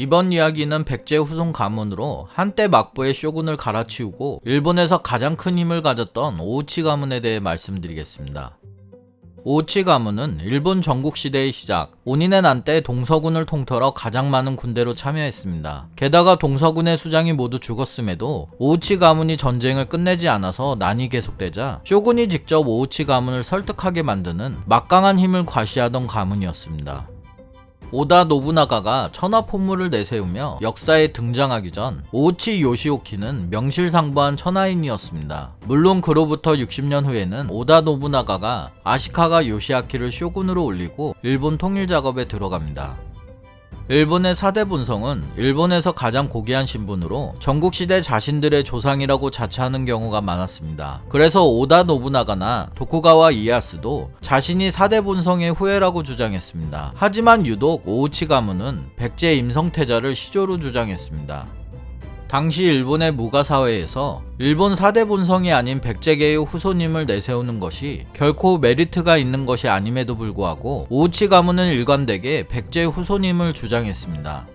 이번 이야기는 백제 후손 가문으로 한때 막부의 쇼군을 갈아치우고 일본에서 가장 큰 힘을 가졌던 오우치 가문에 대해 말씀드리겠습니다. 오우치 가문은 일본 전국 시대의 시작, 온인의 난때 동서군을 통틀어 가장 많은 군대로 참여했습니다. 게다가 동서군의 수장이 모두 죽었음에도 오우치 가문이 전쟁을 끝내지 않아서 난이 계속되자 쇼군이 직접 오우치 가문을 설득하게 만드는 막강한 힘을 과시하던 가문이었습니다. 오다 노부나가가 천하 폼물을 내세우며 역사에 등장하기 전 오우치 요시오키는 명실상부한 천하인이었습니다. 물론 그로부터 60년 후에는 오다 노부나가가 아시카가 요시아키를 쇼군으로 올리고 일본 통일 작업에 들어갑니다. 일본의 사대 본성은 일본에서 가장 고귀한 신분으로 전국시대 자신들의 조상이라고 자처하는 경우가 많았습니다. 그래서 오다 노부나가나 도쿠가와 이에야스도 자신이 사대 본성의 후예라고 주장했습니다. 하지만 유독 오우치 가문은 백제 임성태자를 시조로 주장했습니다. 당시 일본의 무가사회에서 일본 사대 본성이 아닌 백제계의 후손임을 내세우는 것이 결코 메리트가 있는 것이 아님에도 불구하고 오우치 가문은 일관되게 백제 후손임을 주장했습니다.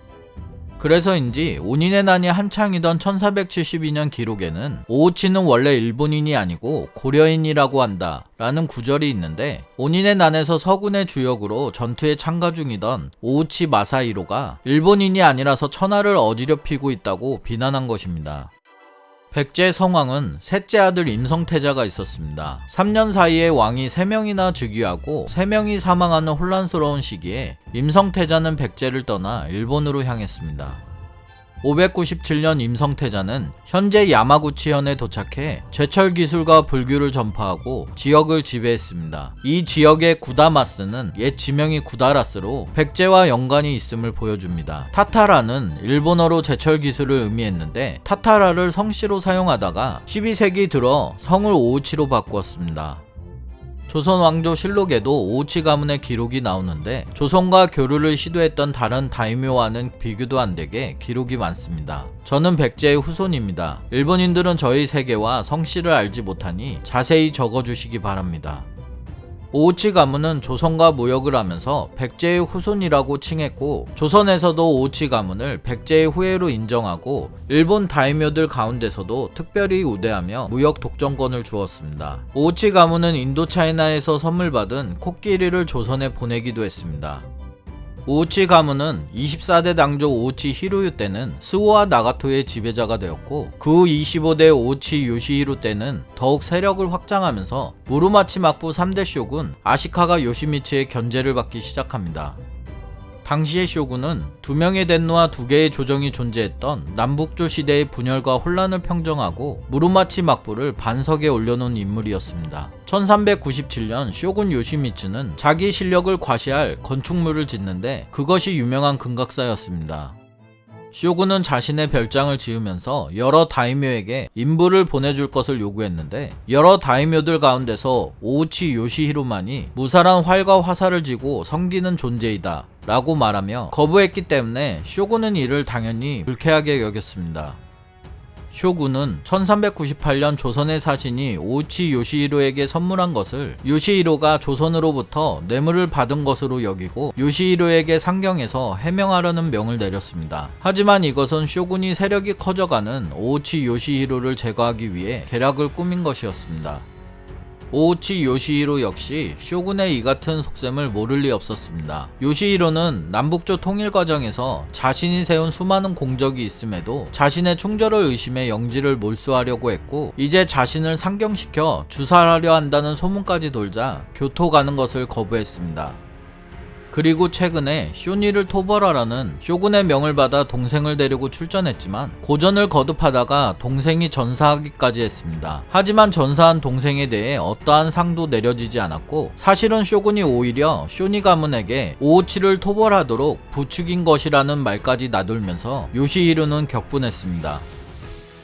그래서인지 온인의 난이 한창이던 1472년 기록에는 오우치는 원래 일본인이 아니고 고려인이라고 한다 라는 구절이 있는데 온인의 난에서 서군의 주역으로 전투에 참가 중이던 오우치 마사이로가 일본인이 아니라서 천하를 어지럽히고 있다고 비난한 것입니다. 백제 성왕은 셋째 아들 임성태자가 있었습니다. 3년 사이에 왕이 3명이나 즉위하고 3명이 사망하는 혼란스러운 시기에 임성태자는 백제를 떠나 일본으로 향했습니다. 597년 임성태자는 현재 야마구치현에 도착해 제철 기술과 불교를 전파하고 지역을 지배했습니다. 이 지역의 구다마스는 옛 지명이 구다라스로 백제와 연관이 있음을 보여줍니다. 타타라는 일본어로 제철 기술을 의미했는데 타타라를 성씨로 사용하다가 12세기 들어 성을 오우치로 바꾸었습니다. 조선 왕조 실록에도 오우치 가문의 기록이 나오는데 조선과 교류를 시도했던 다른 다이묘와는 비교도 안 되게 기록이 많습니다. 저는 백제의 후손입니다. 일본인들은 저희 세계와 성씨를 알지 못하니 자세히 적어주시기 바랍니다. 오우치 가문은 조선과 무역을 하면서 백제의 후손이라고 칭했고 조선에서도 오우치 가문을 백제의 후예로 인정하고 일본 다이묘들 가운데서도 특별히 우대하며 무역 독점권을 주었습니다. 오우치 가문은 인도차이나에서 선물 받은 코끼리를 조선에 보내기도 했습니다. 오우치 가문은 24대 당조 오우치 히로유 때는 스오와 나가토의 지배자가 되었고 그 후 25대 오우치 요시히로 때는 더욱 세력을 확장하면서 무르마치 막부 3대 쇼군 아시카가 요시미치의 견제를 받기 시작합니다. 당시의 쇼군은 두 명의 덴노와 두 개의 조정이 존재했던 남북조 시대의 분열과 혼란을 평정하고 무르마치 막부를 반석에 올려놓은 인물이었습니다. 1397년 쇼군 요시미츠는 자기 실력을 과시할 건축물을 짓는데 그것이 유명한 금각사였습니다. 쇼군은 자신의 별장을 지으면서 여러 다이묘에게 인부를 보내줄 것을 요구했는데 여러 다이묘들 가운데서 오우치 요시히로만이 무사란 활과 화살을 지고 섬기는 존재이다 라고 말하며 거부했기 때문에 쇼군은 이를 당연히 불쾌하게 여겼습니다. 쇼군은 1398년 조선의 사신이 오우치 요시히로에게 선물한 것을 요시히로가 조선으로부터 뇌물을 받은 것으로 여기고 요시히로에게 상경해서 해명하려는 명을 내렸습니다. 하지만 이것은 쇼군이 세력이 커져가는 오우치 요시히로를 제거하기 위해 계략을 꾸민 것이었습니다. 오우치 요시히로 역시 쇼군의 이 같은 속셈을 모를 리 없었습니다. 요시히로는 남북조 통일 과정에서 자신이 세운 수많은 공적이 있음에도 자신의 충절을 의심해 영지를 몰수하려고 했고 이제 자신을 상경시켜 주살하려 한다는 소문까지 돌자 교토 가는 것을 거부했습니다. 그리고 최근에 쇼니를 토벌하라는 쇼군의 명을 받아 동생을 데리고 출전했지만 고전을 거듭하다가 동생이 전사하기까지 했습니다. 하지만 전사한 동생에 대해 어떠한 상도 내려지지 않았고 사실은 쇼군이 오히려 쇼니 가문에게 오우치를 토벌하도록 부추긴 것이라는 말까지 나돌면서 요시히로는 격분했습니다.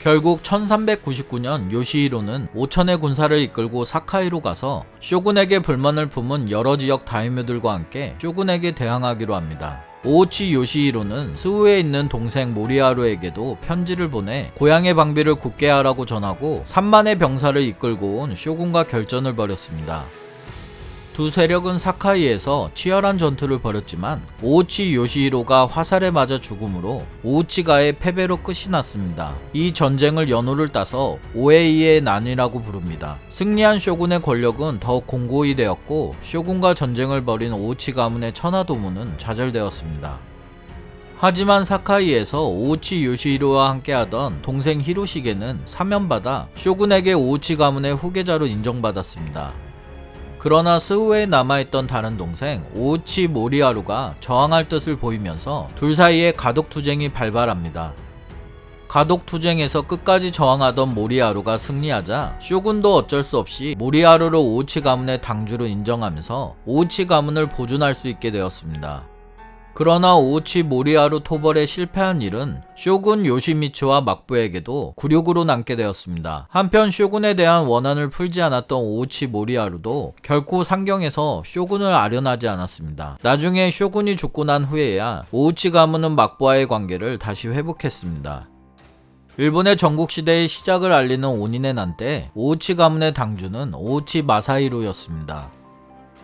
결국 1399년 요시히로는 5천의 군사를 이끌고 사카이로 가서 쇼군에게 불만을 품은 여러 지역 다이묘들과 함께 쇼군에게 대항하기로 합니다. 오우치 요시히로는 스우에 있는 동생 모리하루에게도 편지를 보내 고향의 방비를 굳게 하라고 전하고 3만의 병사를 이끌고 온 쇼군과 결전을 벌였습니다. 두 세력은 사카이에서 치열한 전투를 벌였지만 오우치 요시히로가 화살에 맞아 죽음으로 오우치가의 패배로 끝이 났습니다. 이 전쟁을 연호를 따서 오에이의 난이라고 부릅니다. 승리한 쇼군의 권력은 더욱 공고히 되었고 쇼군과 전쟁을 벌인 오우치 가문의 천하도문은 좌절되었습니다. 하지만 사카이에서 오우치 요시히로와 함께하던 동생 히로시게는 사면받아 쇼군에게 오우치 가문의 후계자로 인정받았습니다. 그러나 스후에 남아있던 다른 동생 오우치 모리하루가 저항할 뜻을 보이면서 둘 사이에 가독투쟁이 발발합니다. 가독투쟁에서 끝까지 저항하던 모리하루가 승리하자 쇼군도 어쩔 수 없이 모리하루를 오우치 가문의 당주로 인정하면서 오우치 가문을 보존할 수 있게 되었습니다. 그러나 오우치 모리하루 토벌에 실패한 일은 쇼군 요시미츠와 막부에게도 굴욕으로 남게 되었습니다. 한편 쇼군에 대한 원한을 풀지 않았던 오우치 모리하루도 결코 상경에서 쇼군을 아련하지 않았습니다. 나중에 쇼군이 죽고 난 후에야 오우치 가문은 막부와의 관계를 다시 회복했습니다. 일본의 전국시대의 시작을 알리는 온인의 난때 오우치 가문의 당주는 오우치 마사히로였습니다.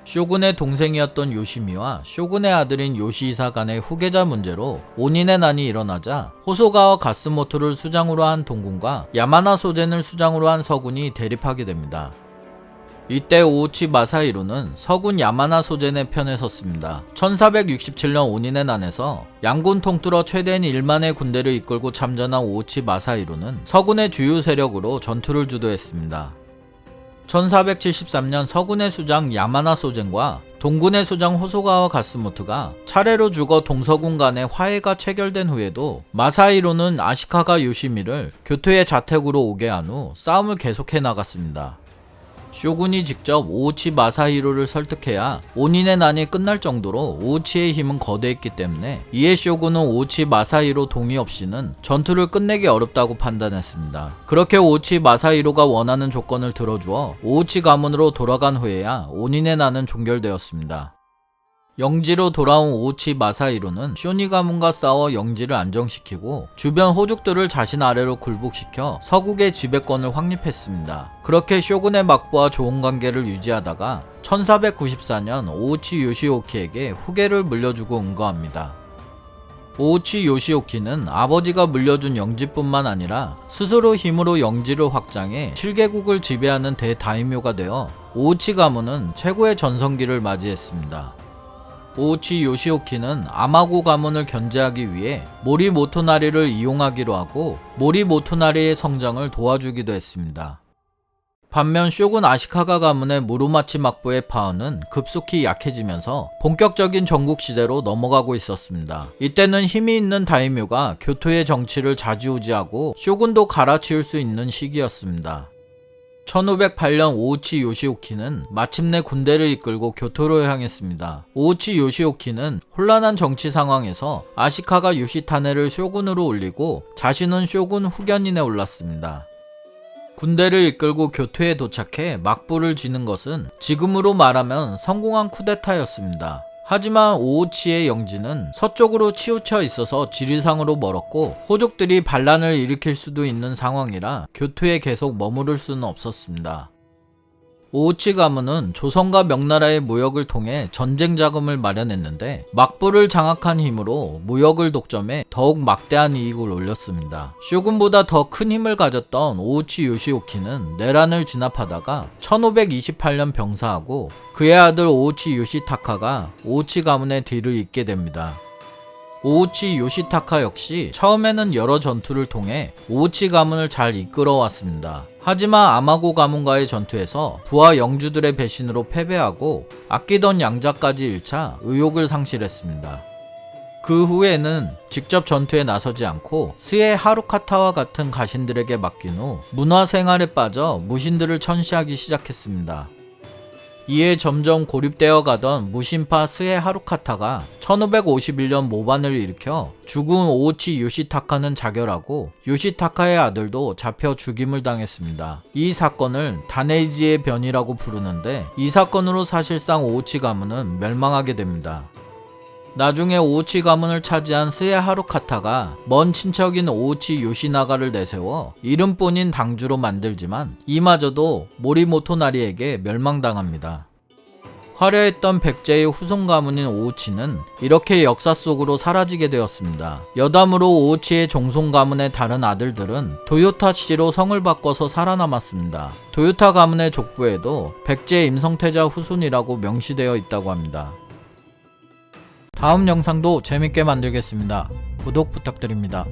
쇼군의 동생이었던 요시미와 쇼군의 아들인 요시이사 간의 후계자 문제로 온인의 난이 일어나자 호소가와 가스모토를 수장으로 한 동군과 야마나 소젠을 수장으로 한 서군이 대립하게 됩니다. 이때 오우치 마사히로는 서군 야마나 소젠의 편에 섰습니다. 1467년 온인의 난에서 양군 통틀어 최대인 1만의 군대를 이끌고 참전한 오우치 마사히로는 서군의 주요 세력으로 전투를 주도했습니다. 1473년 서군의 수장 야마나 소젠과 동군의 수장 호소가와 가스모트가 차례로 죽어 동서군 간의 화해가 체결된 후에도 마사히로는 아시카가 요시미를 교토의 자택으로 오게 한 후 싸움을 계속해 나갔습니다. 쇼군이 직접 오우치 마사히로를 설득해야 온인의 난이 끝날 정도로 오우치의 힘은 거대했기 때문에 이에 쇼군은 오우치 마사히로 동의 없이는 전투를 끝내기 어렵다고 판단했습니다. 그렇게 오우치 마사히로가 원하는 조건을 들어주어 오우치 가문으로 돌아간 후에야 온인의 난은 종결되었습니다. 영지로 돌아온 오우치 마사히로는 쇼니 가문과 싸워 영지를 안정시키고 주변 호족들을 자신 아래로 굴복시켜 서국의 지배권을 확립했습니다. 그렇게 쇼군의 막부와 좋은 관계를 유지하다가 1494년 오우치 요시오키에게 후계를 물려주고 응거합니다. 오우치 요시오키는 아버지가 물려준 영지뿐만 아니라 스스로 힘으로 영지를 확장해 7개국을 지배하는 대다이묘가 되어 오우치 가문은 최고의 전성기를 맞이했습니다. 오우치 요시오키는 아마고 가문을 견제하기 위해 모리 모토나리를 이용하기로 하고 모리 모토나리의 성장을 도와주기도 했습니다. 반면 쇼군 아시카가 가문의 무루마치 막부의 파워는 급속히 약해지면서 본격적인 전국 시대로 넘어가고 있었습니다. 이때는 힘이 있는 다이묘가 교토의 정치를 좌지우지하고 쇼군도 갈아치울 수 있는 시기였습니다. 1508년 오우치 요시오키는 마침내 군대를 이끌고 교토로 향했습니다. 오우치 요시오키는 혼란한 정치 상황에서 아시카가 요시타네를 쇼군으로 올리고 자신은 쇼군 후견인에 올랐습니다. 군대를 이끌고 교토에 도착해 막부를 쥐는 것은 지금으로 말하면 성공한 쿠데타였습니다. 하지만 오우치의 영지는 서쪽으로 치우쳐 있어서 지리상으로 멀었고 호족들이 반란을 일으킬 수도 있는 상황이라 교토에 계속 머무를 수는 없었습니다. 오우치 가문은 조선과 명나라의 무역을 통해 전쟁 자금을 마련했는데 막부를 장악한 힘으로 무역을 독점해 더욱 막대한 이익을 올렸습니다. 쇼군보다 더 큰 힘을 가졌던 오우치 요시오키는 내란을 진압하다가 1528년 병사하고 그의 아들 오우치 요시타카가 오우치 가문의 뒤를 잇게 됩니다. 오우치 요시타카 역시 처음에는 여러 전투를 통해 오우치 가문을 잘 이끌어왔습니다. 하지만 아마고 가문과의 전투에서 부하 영주들의 배신으로 패배하고 아끼던 양자까지 잃자 의욕을 상실했습니다. 그 후에는 직접 전투에 나서지 않고 스에 하루카타와 같은 가신들에게 맡긴 후 문화 생활에 빠져 무신들을 천시하기 시작했습니다. 이에 점점 고립되어 가던 무신파 스에 하루카타가 1551년 모반을 일으켜 죽은 오우치 요시타카는 자결하고 요시타카의 아들도 잡혀 죽임을 당했습니다. 이 사건을 다네이지의 변이라고 부르는데 이 사건으로 사실상 오우치 가문은 멸망하게 됩니다. 나중에 오우치 가문을 차지한 스에 하루카타가 먼 친척인 오우치 요시나가를 내세워 이름뿐인 당주로 만들지만 이마저도 모리모토 나리에게 멸망당합니다. 화려했던 백제의 후손 가문인 오우치는 이렇게 역사 속으로 사라지게 되었습니다. 여담으로 오우치의 종손 가문의 다른 아들들은 도요타 씨로 성을 바꿔서 살아남았습니다. 도요타 가문의 족보에도 백제 임성태자 후손이라고 명시되어 있다고 합니다. 다음 영상도 재밌게 만들겠습니다. 구독 부탁드립니다.